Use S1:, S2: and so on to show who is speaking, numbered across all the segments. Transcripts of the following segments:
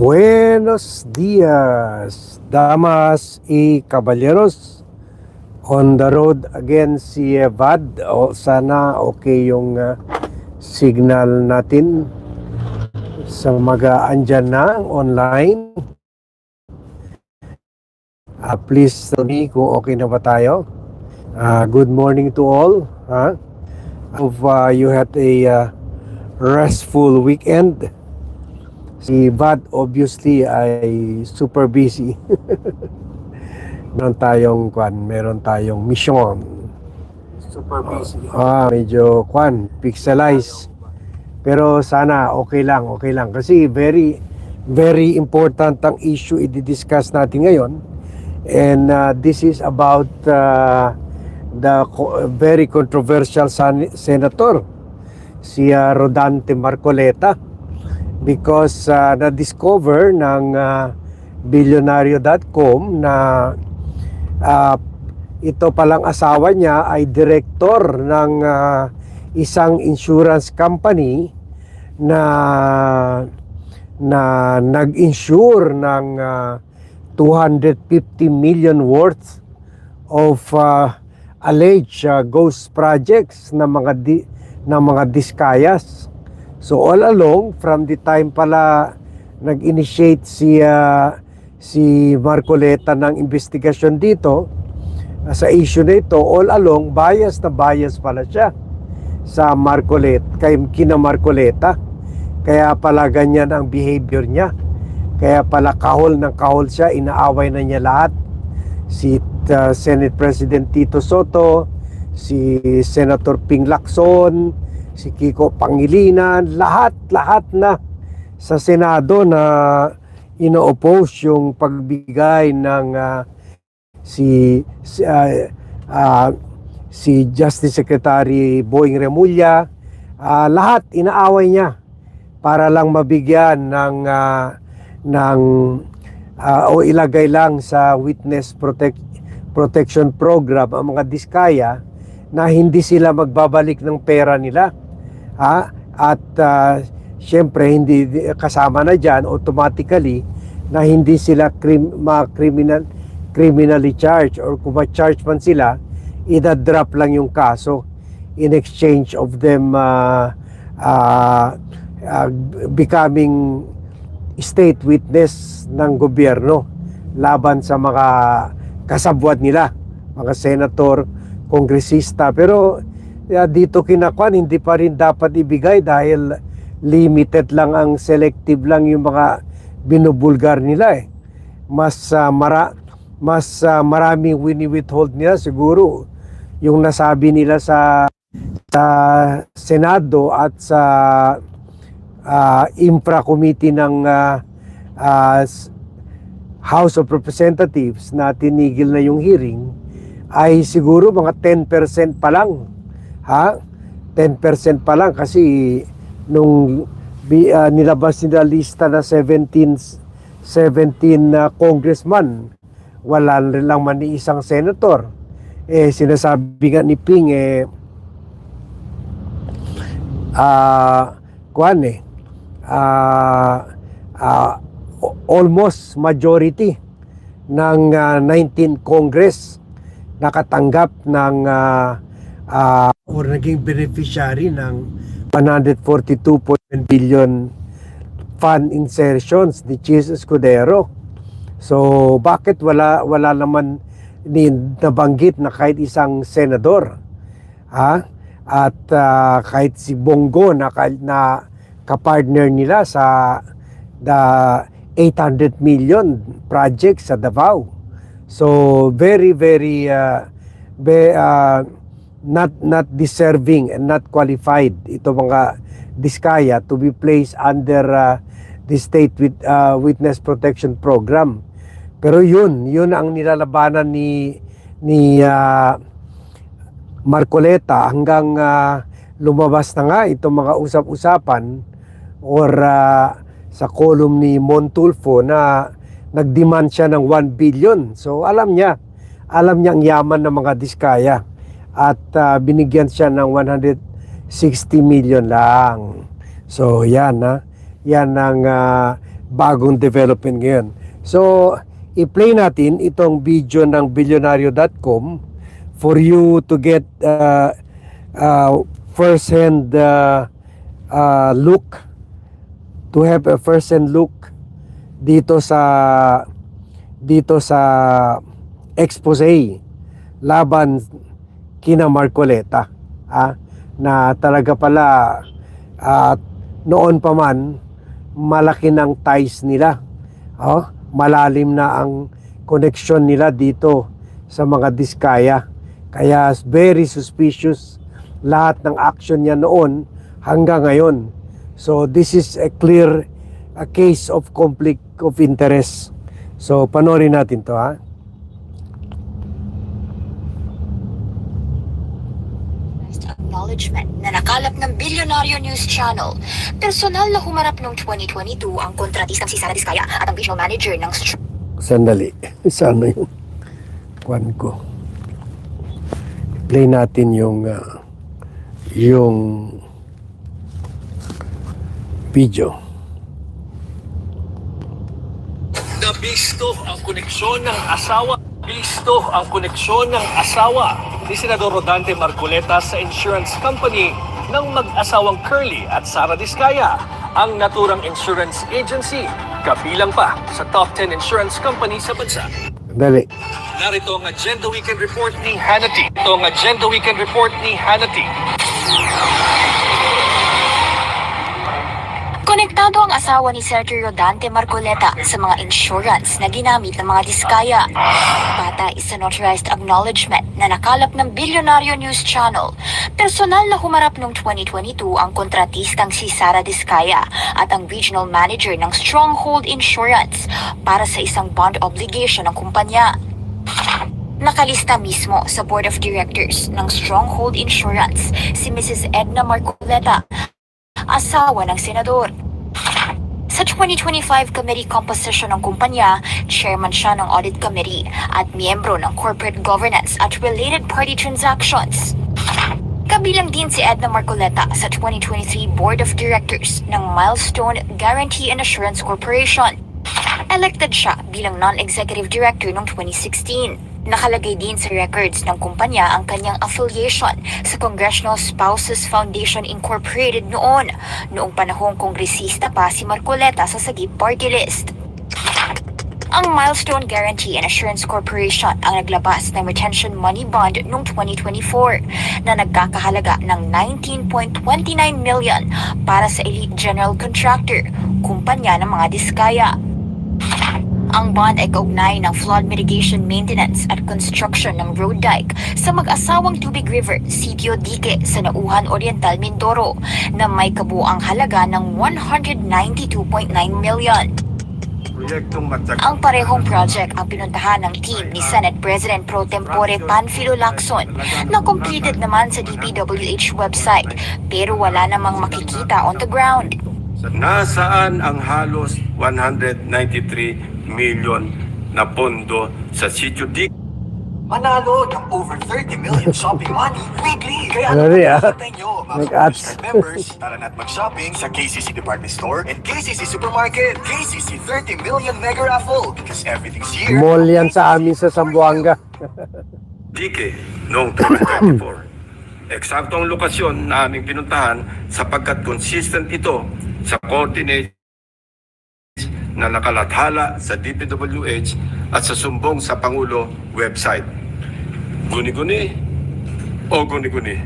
S1: Buenos dias, damas y caballeros. On the road again si eh, Vad. O, sana okay yung ah, signal natin sa mga andyan na online. Ah, please tell me kung okay na ba tayo. Ah, good morning to all. Ha? Hope ah, you had a ah, restful weekend. Si Vad obviously ay super busy. meron tayong kwan, meron tayong mission.
S2: Super busy.
S1: Ah, medyo kwan, pixelize. Pero sana okay lang, okay lang kasi very very important ang issue i-discuss natin ngayon. And uh, this is about uh, the co- very controversial san- senator si uh, Rodante Marcoleta because uh, na-discover ng uh, billionario.com na uh, ito palang asawa niya ay director ng uh, isang insurance company na na nag-insure ng uh, 250 million worth of uh, alleged uh, ghost projects na mga di, na mga diskayas. So all along from the time pala nag-initiate si uh, si Marcoleta ng investigasyon dito uh, sa issue na ito, all along bias na bias pala siya sa Marcoleta, kay kina Marcoleta. Kaya pala ganyan ang behavior niya. Kaya pala kahol ng kahol siya, inaaway na niya lahat. Si uh, Senate President Tito Soto, si Senator Ping Lacson, si Kiko Pangilinan, lahat-lahat na sa Senado na ino-oppose yung pagbigay ng ah, si si, ah, ah, si Justice Secretary Boying Remulla, ah, lahat inaaway niya para lang mabigyan ng ah, ng ah, o ilagay lang sa witness protect, protection program ang mga diskaya na hindi sila magbabalik ng pera nila ha at ah, syempre hindi kasama na diyan automatically na hindi sila krim, ma-criminal criminally charged or kung ma-charge man sila ida-drop lang yung kaso in exchange of them uh, uh, uh, becoming state witness ng gobyerno laban sa mga kasabwat nila, mga senator, kongresista. Pero uh, dito kinakwan, hindi pa rin dapat ibigay dahil limited lang ang selective lang yung mga binubulgar nila eh. Mas uh, mara mas uh, maraming wini-withhold nila siguro yung nasabi nila sa sa Senado at sa uh, infra committee ng uh, uh, House of Representatives na tinigil na yung hearing ay siguro mga 10% pa lang ha? 10% pa lang kasi nung uh, nilabas nila lista na 17 17 na congressman wala lang man ni isang senator. Eh sinasabi nga ni Ping eh ah kuan eh ah, o- almost majority ng ah, 19 Congress nakatanggap ng ah, ah, or naging beneficiary ng 142.1 billion fund insertions ni Chis Escudero. So bakit wala wala naman ni nabanggit na kahit isang senador? Ha? At ah, kahit si Bongo na na kapartner nila sa the 800 million project sa Davao. So very very uh, be, uh, not not deserving and not qualified ito mga diskaya to be placed under uh, the state with, uh, witness protection program. Pero yun, yun ang nilalabanan ni ni uh, Marcoleta hanggang ah, lumabas na nga itong mga usap-usapan or ah, sa column ni Montulfo na nagdemand siya ng 1 billion. So alam niya, alam niya ang yaman ng mga diskaya at ah, binigyan siya ng 160 million lang. So yan ha, yan ang ah, bagong development ngayon. So, i-play natin itong video ng billionario.com for you to get uh, uh, first-hand uh, uh, look to have a first-hand look dito sa dito sa expose laban kina Marcoleta ah, na talaga pala ah, noon pa man malaki ng ties nila. Oh, malalim na ang connection nila dito sa mga diskaya. Kaya very suspicious lahat ng action niya noon hanggang ngayon. So this is a clear a case of conflict of interest. So panoorin natin to ha
S3: acknowledgement na nakalap ng Billionario News Channel. Personal na humarap noong 2022 ang kontratistang si Sara Diskaya at ang visual manager ng
S1: Sandali. Sana yung kwan ko. Play natin yung ah, yung video.
S4: Nabisto ang koneksyon ng asawa. Bisto ang koneksyon ng asawa ni Senador Rodante Marcoleta sa insurance company ng mag-asawang Curly at Sara Diskaya, ang naturang insurance agency, kabilang pa sa top 10 insurance company sa bansa.
S1: Dali.
S4: Narito ang Agenda Weekend Report ni Hannity. Ito ang Agenda Weekend Report ni Hannity.
S3: Konektado ang asawa ni Senator Rodante Marcoleta sa mga insurance na ginamit ng mga diskaya. Batay sa notarized acknowledgement na nakalap ng Billionario News Channel. Personal na humarap noong 2022 ang kontratistang si Sara Diskaya at ang regional manager ng Stronghold Insurance para sa isang bond obligation ng kumpanya. Nakalista mismo sa Board of Directors ng Stronghold Insurance si Mrs. Edna Marcoleta, asawa ng senador. Sa 2025 committee composition ng kumpanya, chairman siya ng audit committee at miyembro ng corporate governance at related party transactions. Kabilang din si Edna Marcoleta sa 2023 Board of Directors ng Milestone Guarantee and Assurance Corporation. Elected siya bilang non-executive director noong 2016. Nakalagay din sa records ng kumpanya ang kanyang affiliation sa Congressional Spouses Foundation Incorporated noon, noong panahong kongresista pa si Marcoleta sa Sagip Party List. Ang Milestone Guarantee and Assurance Corporation ang naglabas ng retention money bond noong 2024 na nagkakahalaga ng 19.29 million para sa Elite General Contractor, kumpanya ng mga diskaya. Ang bond ay kaugnay ng flood mitigation maintenance at construction ng road dike sa mag-asawang Tubig River, Sitio Dique sa Nauhan Oriental, Mindoro na may kabuang halaga ng 192.9 million. Ang parehong project ang pinuntahan ng team ni Senate President Pro Tempore Panfilo Lacson na completed naman sa DPWH website pero wala namang makikita on the ground.
S5: Nasaan ang halos 193 million na pondo sa sitio Dick?
S6: Manalo ng over 30 million shopping money weekly. Kaya
S1: Ano rin, ah?
S6: nyo, mga
S1: Nag-ads.
S6: Members, tara na't mag-shopping sa KCC Department Store and KCC Supermarket. KCC 30 million mega raffle because everything's here.
S1: Mall yan sa amin sa Zamboanga.
S5: Dike noong 2024. Eksaktong lokasyon na aming pinuntahan sapagkat consistent ito sa coordinates na nakalathala sa DPWH at sa sumbong sa Pangulo website. Guni-guni o guni-guni?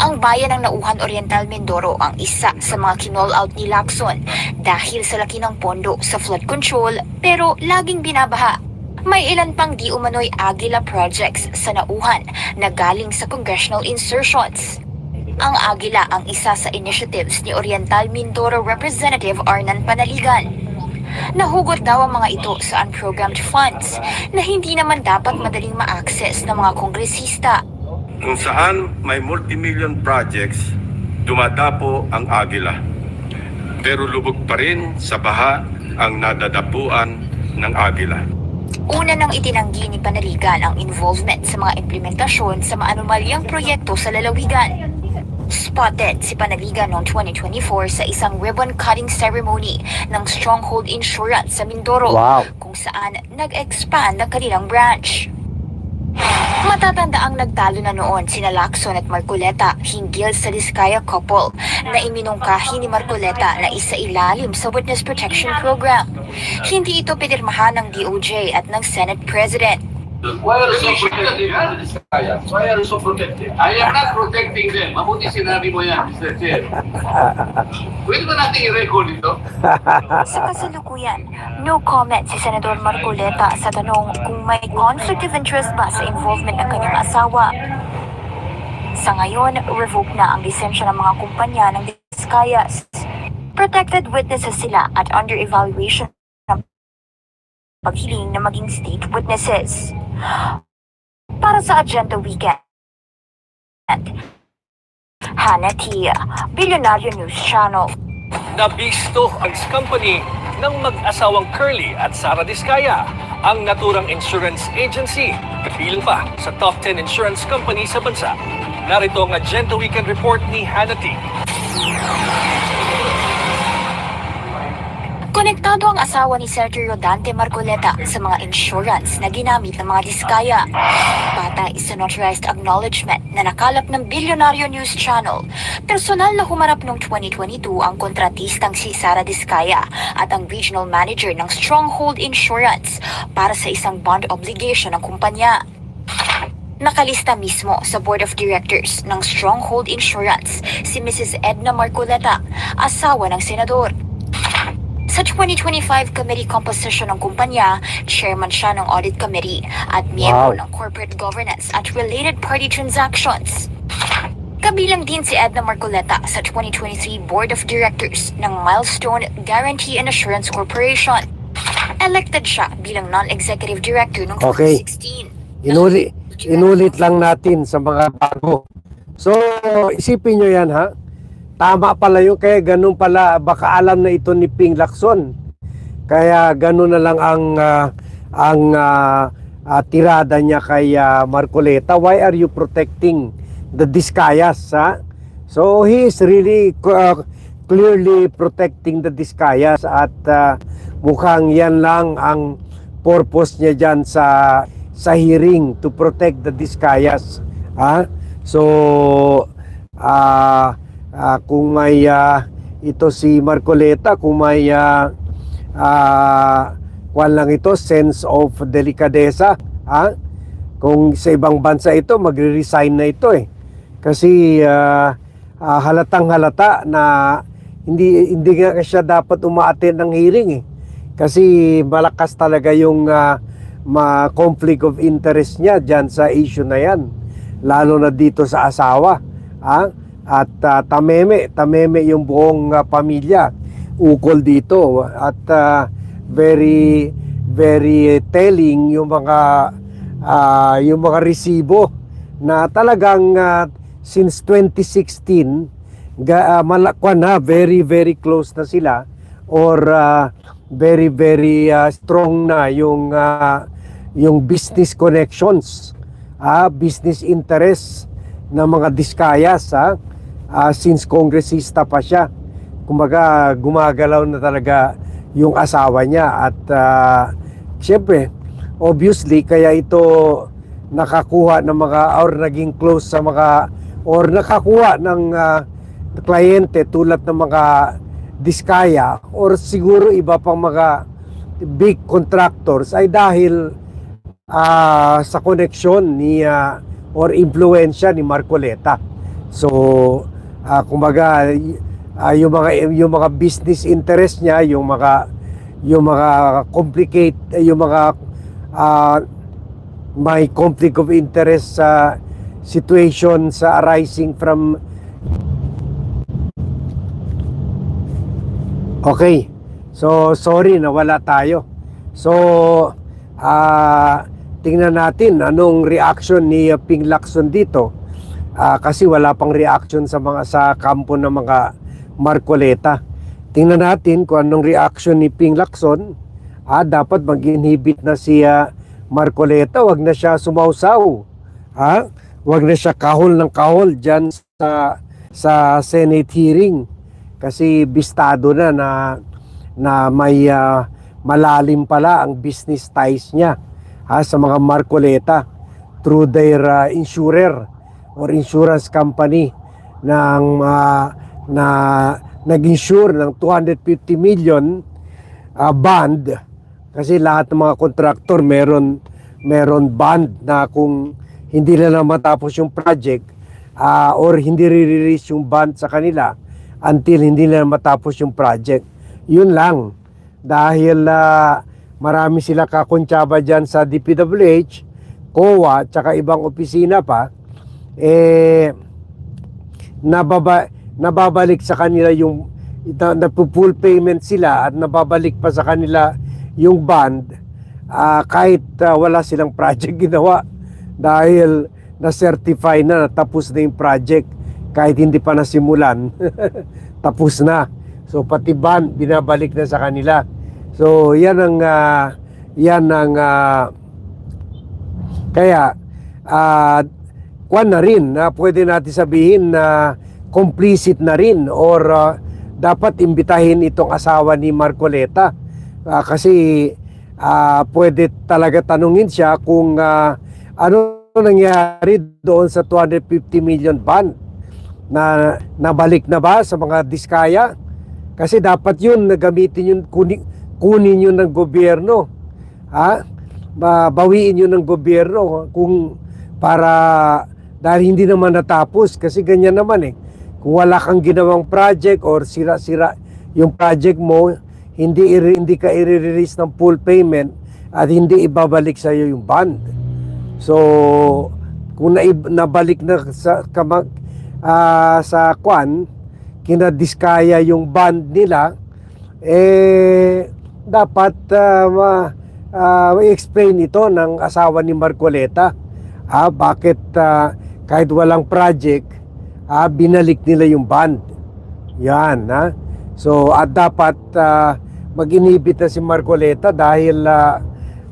S3: Ang bayan ng Nauhan Oriental Mindoro ang isa sa mga kinall out ni Lacson dahil sa laki ng pondo sa flood control pero laging binabaha. May ilan pang di umano'y Agila projects sa Nauhan na galing sa congressional insertions. Ang Agila ang isa sa initiatives ni Oriental Mindoro Representative Arnan Panaligan. Nahugot daw ang mga ito sa unprogrammed funds na hindi naman dapat madaling ma-access ng mga kongresista.
S5: Kung saan may multimillion projects, dumadapo ang agila. Pero lubog pa rin sa baha ang nadadapuan ng agila.
S3: Una nang itinanggi ni Panaligan ang involvement sa mga implementasyon sa maanumalyang proyekto sa lalawigan. Spotted si Panaliga noong 2024 sa isang ribbon cutting ceremony ng Stronghold Insurance sa Mindoro
S1: Wow.
S3: kung saan nag-expand ang kanilang branch. Matatanda ang nagtalo na noon sina Lacson at Marcoleta hinggil sa Diskaya couple na iminungkahi ni Marcoleta na isa ilalim sa Witness Protection Program. Hindi ito pinirmahan ng DOJ at ng Senate President.
S7: Why are you so protective? Why are you so protective? I am not protecting them. Mabuti sinabi mo yan, Mr. Chair. Pwede ba natin i-record ito?
S3: Sa kasalukuyan, no comment si Senador Marcoleta sa tanong kung may conflict of interest ba sa involvement ng kanyang asawa. Sa ngayon, revoke na ang lisensya ng mga kumpanya ng Discayas. Protected witnesses sila at under evaluation paghiling na maging state witnesses. Para sa Agenda Weekend, Hannah Tia, Billionaire News Channel.
S4: Nabisto ang company ng mag-asawang Curly at Sara Diskaya, ang naturang insurance agency, kapiling pa sa top 10 insurance company sa bansa. Narito ang Agenda Weekend Report ni Hannity.
S3: Konektado ang asawa ni Sergio Rodante Marcoleta sa mga insurance na ginamit ng mga diskaya. Batay sa notarized acknowledgement na nakalap ng Bilyonaryo News Channel. Personal na humarap noong 2022 ang kontratistang si Sara Diskaya at ang regional manager ng Stronghold Insurance para sa isang bond obligation ng kumpanya. Nakalista mismo sa Board of Directors ng Stronghold Insurance si Mrs. Edna Marcoleta, asawa ng senador. Sa 2025 committee composition ng kumpanya, chairman siya ng audit committee at miyembro
S1: Wow.
S3: ng corporate governance at related party transactions. Kabilang din si Edna Marcoleta sa 2023 Board of Directors ng Milestone Guarantee and Assurance Corporation. Elected siya bilang non-executive director noong
S1: Okay.
S3: 2016.
S1: Inulit, inulit lang natin sa mga bago. So, isipin nyo yan ha. Tama pala yun, kaya ganun pala, baka alam na ito ni Ping Lacson. Kaya ganun na lang ang, ah, ang ah, ah, tirada niya kay ah, Marcoleta. Why are you protecting the Discayas? Ha? So, he is really ah, clearly protecting the Discayas at ah, mukhang yan lang ang purpose niya dyan sa sa hearing to protect the Discayas. Ha? So, ah ah, kung may ah, ito si Marcoleta, kung may ah, ah, kwan lang ito, sense of delikadesa, ha? Kung sa ibang bansa ito, magre-resign na ito eh. Kasi ah, ah, halatang halata na hindi hindi nga siya dapat umaattend ng hearing eh. Kasi malakas talaga yung ma conflict of interest niya diyan sa issue na yan. Lalo na dito sa asawa. Ha? At ah, tameme, tameme yung buong ah, pamilya. Ukol dito. At ah, very very telling yung mga ah, yung mga resibo na talagang ah, since 2016 ga, uh, malakwan na very very close na sila or ah, very very ah, strong na yung ah, yung business connections ah, business interest ng mga diskayas ah, ah, since kongresista pa siya kumbaga gumagalaw na talaga yung asawa niya at ah, syempre obviously kaya ito nakakuha ng mga or naging close sa mga or nakakuha ng ah, kliyente tulad ng mga diskaya or siguro iba pang mga big contractors ay dahil ah, sa koneksyon ni ah, or impluensya ni Marcoleta. So, ah, kumbaga ah, yung mga yung mga business interest niya, yung mga yung mga complicate eh, yung mga ah, may conflict of interest sa situation sa arising from Okay. So, sorry, nawala tayo. So, ah tingnan natin anong reaction ni uh, Ping Lacson dito. Ah, kasi wala pang reaction sa mga sa kampo ng mga Marcoleta. Tingnan natin kung anong reaction ni Ping Lacson. Ah, dapat mag-inhibit na si ah, Marcoleta, wag na siya sumausaw. Ha? Wag na siya kahol ng kahol diyan sa sa Senate hearing kasi bistado na na na may ah, malalim pala ang business ties niya ha, sa mga Marcoleta through their ah, insurer or insurance company ng ah, na nag-insure ng 250 million ah, bond kasi lahat ng mga kontraktor meron meron bond na kung hindi na matapos yung project ah, or hindi re-release yung bond sa kanila until hindi na matapos yung project. Yun lang. Dahil ah, marami sila kakuntsaba dyan sa DPWH, COA, tsaka ibang opisina pa, eh, nababa, nababalik sa kanila yung ita, full payment sila at nababalik pa sa kanila yung bond. Ah, kahit ah, wala silang project ginawa dahil na-certify na tapos na yung project. Kahit hindi pa nasimulan tapos na. So pati bond binabalik na sa kanila. So yan ang ah, yan ang ah, kaya ah, kwan na rin na pwede natin sabihin na complicit na rin or ah, dapat imbitahin itong asawa ni Marcoleta. Ah, kasi ah, pwede talaga tanungin siya kung ah, ano nangyari doon sa 250 million bond na nabalik na ba sa mga diskaya? Kasi dapat yun gamitin yun kunin, kunin yun ng gobyerno. Ha bawiin yun ng gobyerno kung para dahil hindi naman natapos kasi ganyan naman eh. Kung wala kang ginawang project or sira-sira yung project mo hindi hindi ka i-release ng full payment at hindi ibabalik sa iyo yung bond. So kung naib- nabalik na sa kamag ah, sa kwan kinadiskaya yung bond nila eh dapat ah, ma, ah, i-explain ito ng asawa ni Marcoleta. Ah, bakit ah, kahit walang project ah, binalik nila yung bond. Yan ha? So at dapat ah, mag-inhibit na si Marcoleta dahil ah,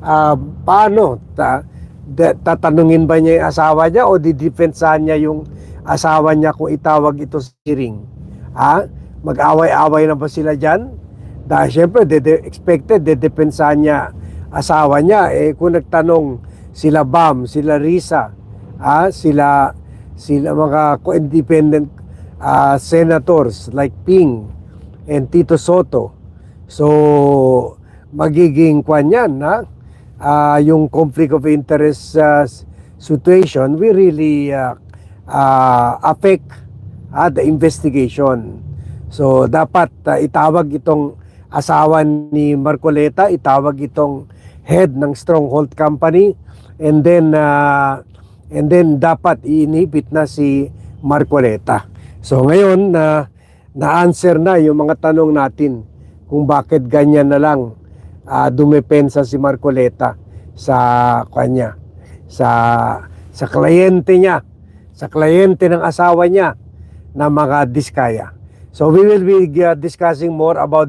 S1: ah, paano? Ta, da- tatanungin ba niya yung asawa niya o didefensahan niya yung asawa niya kung itawag ito sa hearing ha? Mag-away-away na ba sila dyan? Dahil syempre dede, expected dedepensahan niya asawa niya. Eh kung nagtanong sila Bam sila Risa ah sila sila mga independent ah, senators like Ping and Tito Soto. So magiging kwan yan ha? Ah, yung conflict of interest s- situation will really ah, ah, affect ah, the investigation. So dapat ah, itawag itong asawa ni Marcoleta itawag itong head ng Stronghold Company and then ah, and then dapat iinhibit na si Marcoleta. So ngayon na na-answer na yung mga tanong natin kung bakit ganyan na lang ah, dumepensa si Marcoleta sa kanya sa sa kliyente niya sa kliyente ng asawa niya na mga diskaya. So we will be uh, discussing more about